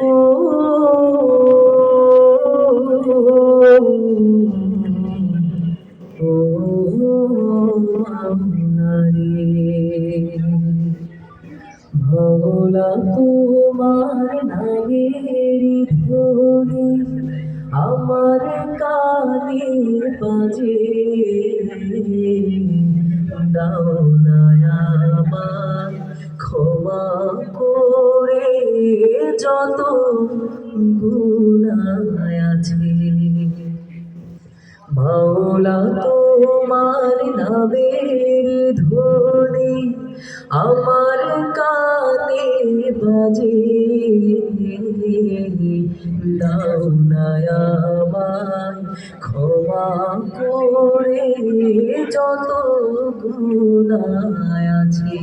ও ও ভোলা তোমার নামের বাজে দাও না আমায় ক্ষমা যত গুনাহ আছে মাওলা তোমার নামের ধ্বনি আমার কানে বাজে দাও না আমায় ক্ষমা করে যত গুনাহ আছে।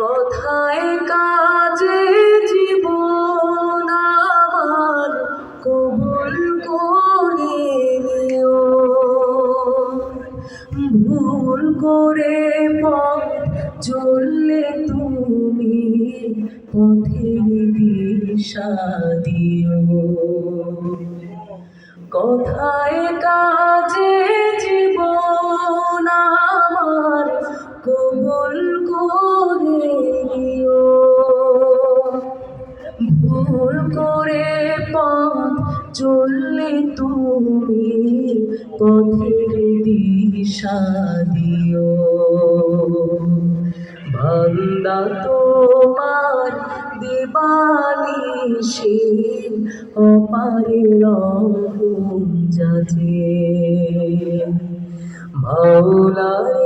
কথায় কাজে জীবন আমার কবুল করে ভুল করে পথ চললে তুমি পথের দিশা দিও। কথায় কাজে জীবন আমার কবুল করে নিও। ভুল করে পথ চললে তুমি পথের দিশা দিও। বান্দা তোমার দিবানিশি অপারে রহম যাচে। মাওলা রে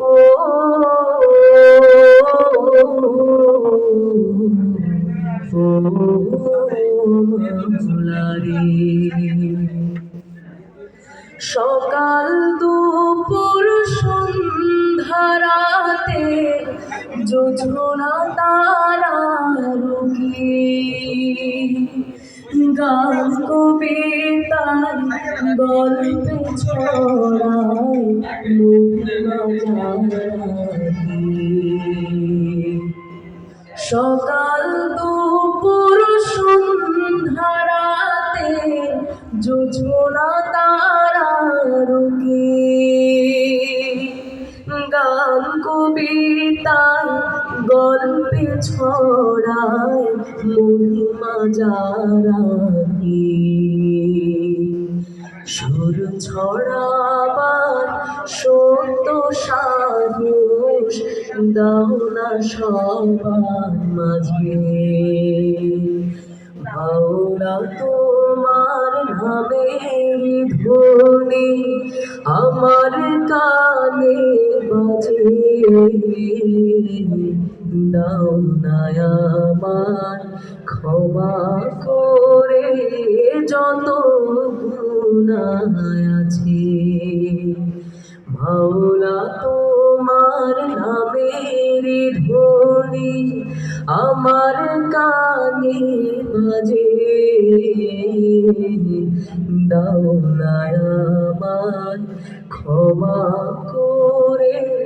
ও মাওলা সকাল দুপুর সন্ধ্যা রাতে যোজনা তারা রুকি গান কবিতার গল্পে ছড়ায়। সকাল দুপুর সন্ধ্যা রাতে যোজনা গান কবিতায়, গল্পে ছড়ায়, মহিমা যারা সুর ছড়াবার সত্য সাহস দাও না সবার মাঝে। ভাওনা তোমার নামের ধ্বনি, আমার বাজে দাও আমার ক্ষমা করে, যত গুনাহ আছে। মাওলা তোমার নামের ধ্বনি আমার কানে বাজে। দাও আমার ক্ষমা করে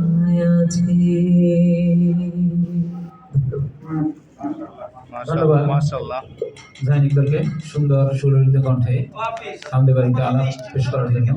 আছে ধন্যবাদ। মাশাআল্লাহ সুন্দর সুললিত কণ্ঠে আমাদের বাড়িতে আলাপ পেশ করার জন্য